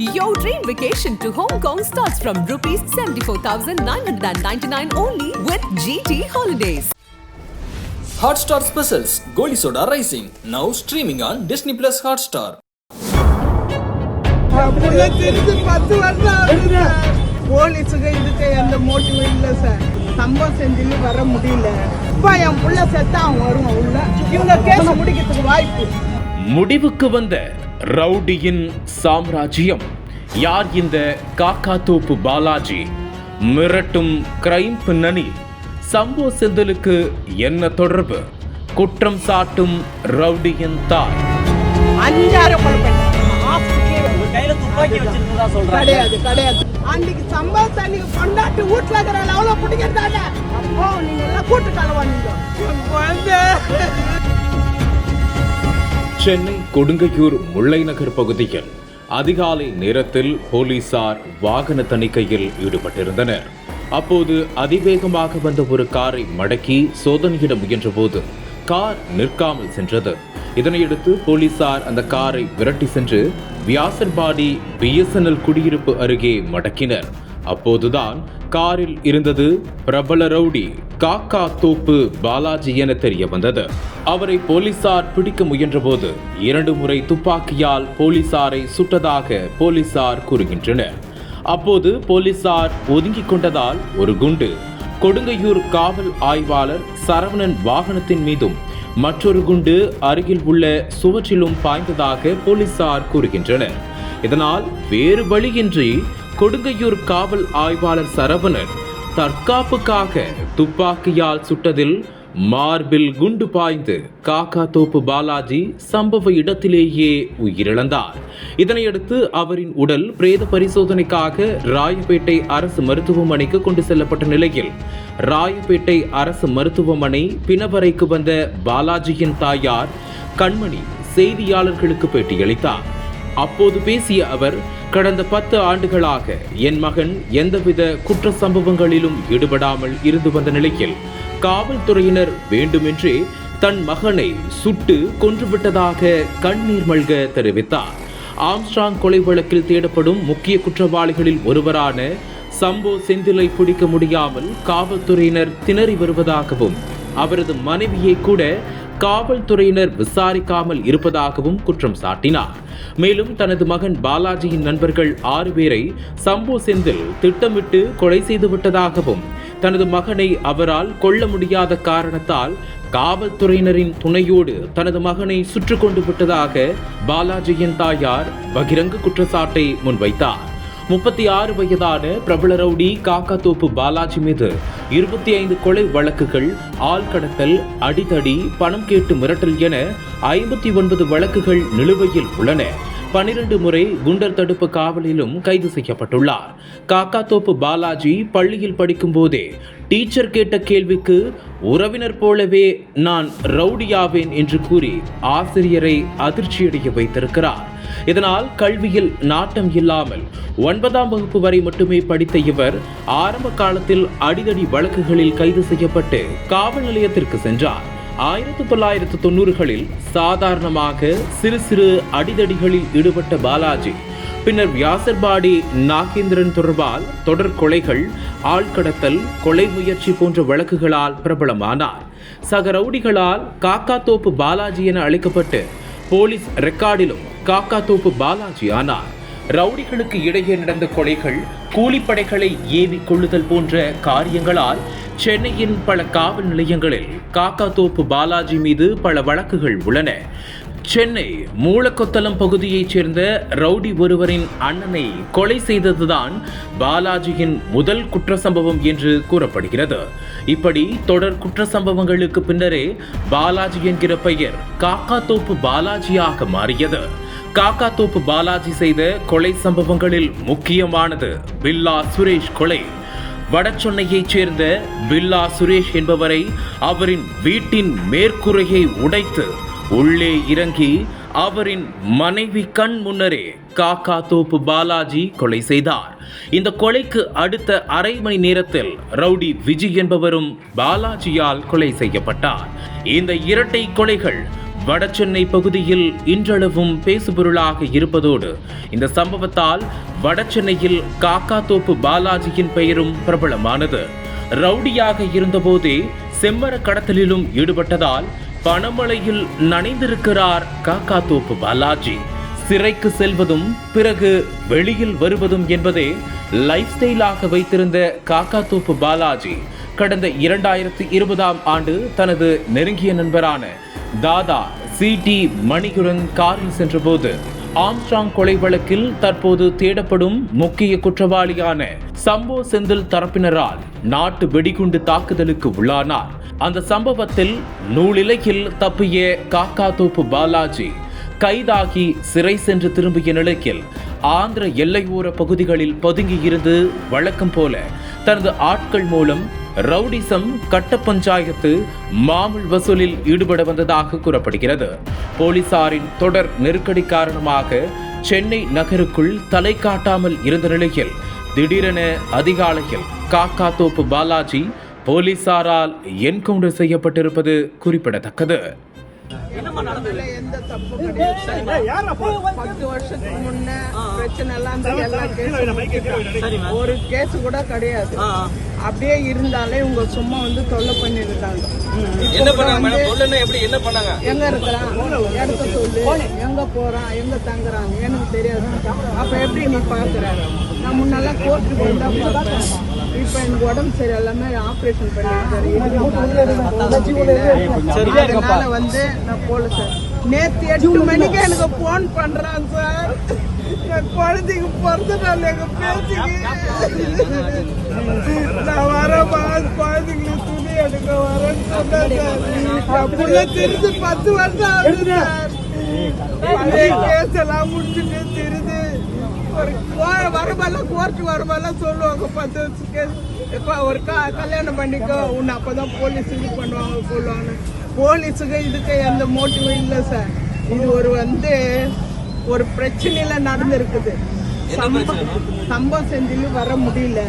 Your dream vacation to Hong Kong starts from rupees 74,999 only with GT Holidays. Hotstar Specials Goli Soda Rising now streaming on Disney Plus Hotstar. போலீஸுக்கு இதுக்கு எந்த மோட்டிவும் இல்லை sir சம்பவம் செஞ்சு வர முடியல இப்ப என் புள்ள செத்தா அவன் வருவான் உள்ள இவங்க கேஸ் முடிக்கிறதுக்கு வாய்ப்பு முடிவுக்கு வந்த ரவுடியின் சாம்ராஜ்யம். யார் இந்த காக்காத்தோப்பு பாலாஜி? மிரட்டும் கிரைம் பின்னணி. சம்போ செந்திலுக்கு என்ன தொடர்பு? குற்றம் சாட்டும் ரவுடியின் தாய். அன்னைக்கு சம்பவத்தை அன்னைக்கு கொண்டாட்டி வீட்டுல இருக்கிற அவ்வளோ பிடிக்கிறதாங்க. அப்போ நீங்க எல்லாம் கூட்டு கலவானீங்க என் குழந்தை. சென்னை கொடுங்கையூர் முல்லை நகர் பகுதியில் அதிகாலை நேரத்தில் போலீசார் வாகன தணிக்கையில் ஈடுபட்டிருந்தனர். அப்போது அதிவேகமாக வந்த ஒரு காரை மடக்கி சோதனையிட முயன்றபோது கார் நிற்காமல் சென்றது. இதனையடுத்து போலீசார் அந்த காரை விரட்டி சென்று வியாசர்பாடி பிஎஸ்என்எல் குடியிருப்பு அருகே மடக்கினர். அப்போதுதான் காரில் இருந்தது பிரபல ரவுடி காக்கா தோப்பு பாலாஜி என தெரிய வந்தது. அவரை போலீசார் பிடிக்க முயன்றபோது இரண்டு முறை துப்பாக்கியால் போலீசாரை சுட்டதாக போலீசார் கூறுகின்றனர். அப்போது போலீசார் ஒதுங்கிக் கொண்டதால் ஒரு குண்டு. கொடுங்கையூர் காவல் ஆய்வாளர் சரவணன் வாகனத்தின் மீதும் மற்றொரு குண்டு அருகில் உள்ள சுவற்றிலும் பாய்ந்ததாக போலீசார் கூறுகின்றனர். இதனால் வேறு வழியின்றி கொடுங்கையூர் காவல் ஆய்வாளர் சரவணன் தற்காப்புக்காக துப்பாக்கியால் சுட்டதில் மார்பில் குண்டு பாய்ந்து காக்கா தோப்பு பாலாஜி சம்பவ இடத்திலேயே உயிரிழந்தார். இதனையடுத்து அவரின் உடல் பிரேத பரிசோதனைக்காக ராயப்பேட்டை அரசு மருத்துவமனைக்கு கொண்டு செல்லப்பட்ட நிலையில் ராயப்பேட்டை அரசு மருத்துவமனை பிணவரைக்கு வந்த பாலாஜியின் தாயார் கண்மணி செய்தியாளர்களுக்கு பேட்டியளித்தார். அப்போது பேசிய அவர் கடந்த பத்து ஆண்டுகளாக என் மகன் எந்தவித குற்ற சம்பவங்களிலும் ஈடுபடாமல் இருந்து வந்த நிலையில் காவல்துறையினர் வேண்டுமென்றே தன் மகனை சுட்டு கொன்றுவிட்டதாக கண்ணீர் மல்க தெரிவித்தார். ஆம்ஸ்ட்ராங் கொலை வழக்கில் தேடப்படும் முக்கிய குற்றவாளிகளில் ஒருவரான சம்போ செந்திலை பிடிக்க முடியாமல் காவல்துறையினர் திணறி வருவதாகவும் அவரது மனைவியை கூட காவல்துறையினர் விசாரிக்காமல் இருப்பதாகவும் குற்றம் சாட்டினார். மேலும் தனது மகன் பாலாஜியின் நண்பர்கள் ஆறு பேரை சம்பு செந்தில் திட்டமிட்டு கொலை செய்துவிட்டதாகவும் தனது மகனை அவரால் கொல்ல முடியாத காரணத்தால் காவல்துறையினரின் துணையோடு தனது மகனை சுற்று கொண்டு விட்டதாக பாலாஜியின் தாயார் பகிரங்க குற்றச்சாட்டை முன்வைத்தார். முப்பத்தி ஆறு வயதான பிரபல ரவுடி காக்காத்தோப்பு பாலாஜி மீது இருபத்தி ஐந்து கொலை வழக்குகள் ஆள் கடத்தல் அடிதடி பணம் கேட்டு மிரட்டல் என ஐம்பத்தி ஒன்பது வழக்குகள் நிலுவையில் உள்ளன. பனிரெண்டு முறை குண்டர் தடுப்பு காவலிலும் கைது செய்யப்பட்டுள்ளார். காக்காத்தோப்பு பாலாஜி பள்ளியில் படிக்கும் போதே டீச்சர் கேட்ட கேள்விக்கு உறவினர் போலவே நான் ரவுடியாவேன் என்று கூறி ஆசிரியரை அதிர்ச்சியடைய வைத்திருக்கிறார். இதனால் கல்வியில் நாட்டம் இல்லாமல் ஒன்பதாம் வகுப்பு வரை மட்டுமே படித்த இவர் ஆரம்ப காலத்தில் அடிதடி வழக்குகளில் கைது செய்யப்பட்டு காவல் நிலையத்திற்கு சென்றார். ஆயிரத்தி தொள்ளாயிரத்து தொண்ணூறுகளில் சாதாரணமாக சிறு சிறு அடிதடிகளில் ஈடுபட்ட பாலாஜி பின்னர் வியாசர்பாடி நாகேந்திரன் தொடர்பால் தொடர் கொலைகள் ஆள்கடத்தல் கொலை முயற்சி போன்ற வழக்குகளால் பிரபலமானார். சக ரவுடிகளால் காக்காத்தோப்பு பாலாஜி என அழைக்கப்பட்டு போலீஸ் ரெக்கார்டிலும் காக்காத்தோப்பு பாலாஜி ஆனார். ரவுடிகளுக்கு இடையே நடந்த கொலைகள் கூலிப்படைகளை ஏவி கொள்ளுதல் போன்ற காரியங்களால் சென்னையின் பல காவல் நிலையங்களில் காக்காத்தோப்பு பாலாஜி மீது பல வழக்குகள் உள்ளன. சென்னை மூலக்கொத்தளம் பகுதியைச் சேர்ந்த ரவுடி ஒருவரின் அண்ணனை கொலை செய்ததுதான் பாலாஜியின் முதல் குற்ற சம்பவம் என்று கூறப்படுகிறது. இப்படி தொடர் குற்ற சம்பவங்களுக்கு பின்னரே பாலாஜி என்கிற பெயர் காக்காத்தோப்பு பாலாஜியாக மாறியது. காக்காத்தோப்பு பாலாஜி செய்த கொலை சம்பவங்களில் முக்கியமானது பில்லா சுரேஷ் கொலை. வடசென்னையைச் சேர்ந்த பில்லா சுரேஷ் என்பவரை அவரின் வீட்டின் மேற்கூரையை உடைத்து உள்ளே இறங்கி அவரின் மனைவி கண் முன்னரே காக்கா தோப்பு பாலாஜி கொலை செய்தார். இந்த கொலைக்கு அடுத்த அரை மணி நேரத்தில் ரவுடி விஜய் என்பவரும் பாலாஜியால் கொலை செய்யப்பட்டார். இந்த இரட்டை கொலைகள் வடசென்னை பகுதியில் இன்றளவும் பேசுபொருளாக இருப்பதோடு இந்த சம்பவத்தால் வடசென்னையில் காக்காத்தோப்பு பாலாஜியின் பெயரும் பிரபலமானது. ரவுடியாக இருந்தபோதே செம்மர கடத்தலிலும் ஈடுபட்டதால் பணமழையில் நனைந்திருக்கிறார் காக்கா தோப்பு பாலாஜி. சிறைக்கு செல்வதும் பிறகு வெளியில் வருவதும் என்பதே லைஃப் ஸ்டைலாக வைத்திருந்த காக்காத்தோப்பு பாலாஜி கடந்த இரண்டாயிரத்தி இருபதாம் ஆண்டு தனது நெருங்கிய நண்பரான தாதா சி டி மணியுடன் காரில் சென்றபோது ஆம்ஸ்ட்ராங் கொலை வழக்கில் தற்போது தேடப்படும் முக்கிய குற்றவாளியான சம்போ செந்தில் தரப்பினரால் நாட்டு வெடிகுண்டு தாக்குதலுக்கு உள்ளானார். அந்த சம்பவத்தில் நூலிலையில் தப்பிய காக்கா தோப்பு பாலாஜி கைதாகி சிறை சென்று திரும்பிய நிலையில் ஆந்திர எல்லையோர பகுதிகளில் பதுங்கியிருந்து வழக்கம் போல தனது ஆட்கள் மூலம் ரவுடிசம் கட்ட பஞ்சாயத்து மாமூல் வசூலில் ஈடுபட வந்ததாக கூறப்படுகிறது. போலீசாரின் தொடர் நெருக்கடி காரணமாக சென்னை நகருக்குள் தலை காட்டாமல் இருந்த நிலையில் திடீரென அதிகாலையில் காக்காதோப்பு பாலாஜி போலீசாரால் என்கவுண்டர் செய்யப்பட்டிருப்பது குறிப்பிடத்தக்கது. எந்த தப்பும் கிடையாது. பத்து வருஷத்துக்கு முன்ன பிரச்சனை எல்லாம் எல்லாம். ஒரு கேஸ் கூட கிடையாது. அப்படியே இருந்தாலே இவங்க சும்மா வந்து தொல்லை பண்ணிருக்காங்க. என்ன பண்ணாங்க? எப்படி? என்ன பண்ணாங்க? எங்க இருக்கிறான் இடத்த சொல்லு. எங்க போறான்? எங்க தங்குறான்? எனக்கு தெரியாது. அப்ப எப்படி நீ பாக்குற? நான் முன்னெல்லாம் கோர்ட்டுக்கு வந்தா இப்ப எனக்கு உடம்பு சரியில்லாம ஆபரேஷன் பண்ணிருக்காரு அதனால வந்து நான் போல சார். நேத்து எட்டு மணிக்கு எனக்கு போன் பண்றான் சார். என் குழந்தைக்கு பிறந்த நாள் எங்க பேச்சுக்கு நான் வரமா குழந்தைங்களுக்கு துணி எடுக்க வரேன்னு சொன்னேன் சார். அப்படியே திருது பத்து வருஷம் ஆகுது சார். கேஸ் எல்லாம் முடிச்சுட்டு வரும்போதெல்லாம் கோர்ட்டு வரும்போதெல்லாம் சொல்லுவாங்க பத்து இப்போ ஒரு க கல்யாணம் பண்ணிக்கோ. உன்னை அப்பதான் போலீஸ் இது பண்ணுவாங்க சொல்லுவாங்க. போலீஸுக்கு இதுக்கு எந்த மோட்டிவும் இல்லை சார் இது ஒரு வந்து ஒரு பிரச்சனையில நடந்திருக்குது. சம்பவம் செஞ்சுட்டு வர முடியல.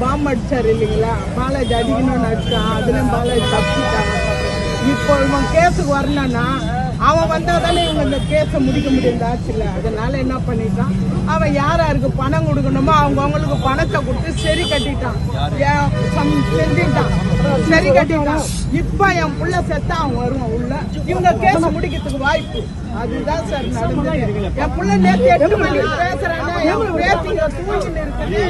பாம்பு அடிச்சாரு இல்லைங்களா? பாலாஜி அடிக்கணும்னு அடிச்சான். அதுலயும் பாலாஜி தப்பிட்டான் இப்போ இவன் கேஸுக்கு வரணும்னா அவன் வந்தா தானே இவங்க இந்த கேஸை முடிக்க முடியும் ஆச்சுல அதனால என்ன பண்ணிட்டான்? அவன் யார் யாருக்கு பணம் கொடுக்கணுமோ அவங்க அவங்களுக்கு பணத்தை கொடுத்து சரி கட்டிட்டான். செஞ்சுட்டான். சரி கட்டிட்டான். இப்ப என் புள்ள செத்தா அவன் வருவான் உள்ள. இவங்க கேஸ் முடிக்கிறதுக்கு வாய்ப்பு. அதுதான் சார் நடந்தது. என் புள்ள நேற்று எட்டு மணிக்கு பேசுறானே என் பேத்திங்க தூங்கின்னு இருக்குது.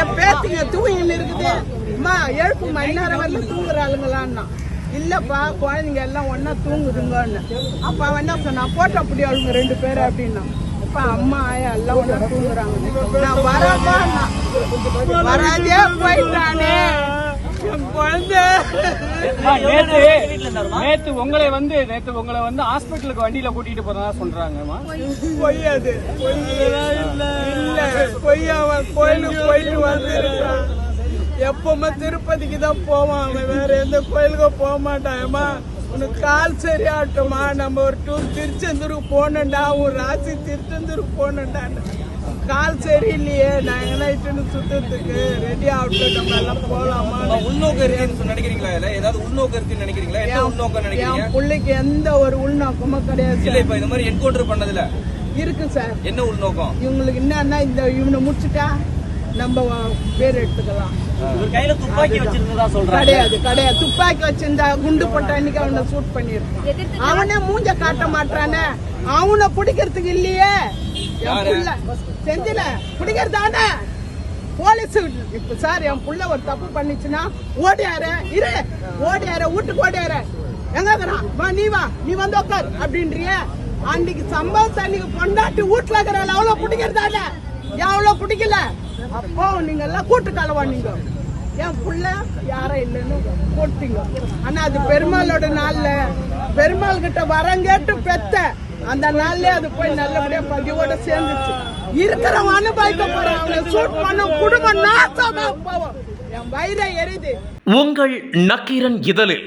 என் பேத்திங்க தூங்கின்னு இருக்குது. அம்மா எழுப்பு மணி நேரம் வரல தூங்குறாளுங்களான்னா. இல்லப்பா குழந்தைங்க எல்லாம் ஒண்ணா தூங்குதுங்கன்னு. அப்ப அவன் என்ன சொன்னான் போட்ட அப்படி அவளுங்க ரெண்டு பேரும் அப்படின்னா. அப்ப அம்மா ஆயா எல்லாம் ஒண்ணா தூங்குறாங்க. நான் வரப்பா வராதே போயிட்டானே. நேத்து உங்களை வந்து நேத்து உங்களை வந்து ஹாஸ்பிட்டலுக்கு வண்டியில கூட்டிட்டு போறதா சொல்றாங்கம்மா பொய் அது. பொய் இல்ல பொய் அவன் கோயிலுக்கு போயிட்டு வந்திருக்கான். எப்பவுமே திருப்பதிக்கு தான் போவான் அவன். வேற எந்த கோயிலுக்கும் போக மாட்டான். ஏம்மா உனக்கு கால் சரியாகட்டுமா நம்ம ஒரு டூர் திருச்செந்தூருக்கு போனேன்டா உன் ராசி திருச்செந்தூருக்கு போனேன்டான்னு கால் சரியில்லையே நான் எங்கன்னா இட்டுன்னு சுத்தத்துக்கு ரெடி ஆகட்டும் நம்ம எல்லாம் போலாமா? உள்நோக்கம் இருக்குன்னு நினைக்கிறீங்களா இல்ல ஏதாவது உள்நோக்கம் இருக்குன்னு நினைக்கிறீங்களா? என்ன உள்நோக்கம் நினைக்கிறீங்க? பிள்ளைக்கு எந்த ஒரு உள்நோக்கமும் கிடையாது இல்ல. இப்ப இந்த மாதிரி என்கவுண்டர் பண்ணதுல? இருக்கு சார். என்ன உள்நோக்கம்? இவங்களுக்கு என்னன்னா இந்த இவனை முடிச்சுட்டா? நம்ம பேர் எடுத்துக்கலாம். இவர் கையில துப்பாக்கி வச்சிருந்ததா சொல்றாங்க கிடையாது கிடையாது. துப்பாக்கி வச்சிருந்தா குண்டு போட்ட அன்னைக்கு அவனை சூட் பண்ணிருக்கான் அவனே மூஞ்ச காட்ட மாட்டானே. அவனை பிடிக்கிறதுக்கு இல்லையே. செஞ்சில பிடிக்கிறதானே? போலீஸ் இப்ப சார் என் புள்ள ஒரு தப்பு பண்ணிச்சுன்னா ஓடியார இரு. ஓடியார வீட்டுக்கு ஓடியார எங்க வா நீ வா. நீ வந்து உட்கார் அப்படின்றிய. அன்னைக்கு சம்பவத்தை அன்னைக்கு பொண்டாட்டி வீட்டுல இருக்கிறவள அவ்வளவு பிடிக்கிறதானே? எவ்வளவு பிடிக்கல? அப்போ நீங்க எல்லாம் கூட்டு கலவா நீங்க. என் புள்ள யாரும் இல்லைன்னு போட்டீங்க ஆனா அது பெருமாளோட நாள்ல பெருமாள் கிட்ட வரம் கேட்டு பெத்த. அந்த நாள்லயே அது போய் நல்லபடியா பதிவோட சேர்ந்துச்சு. இருக்கிறவன் அனுபவிக்க போறான். அவனை சூட் பண்ண குடும்பம் நாசமா போவோம் என் வயிறை எரியுது. உங்கள் நக்கீரன் இதழில்.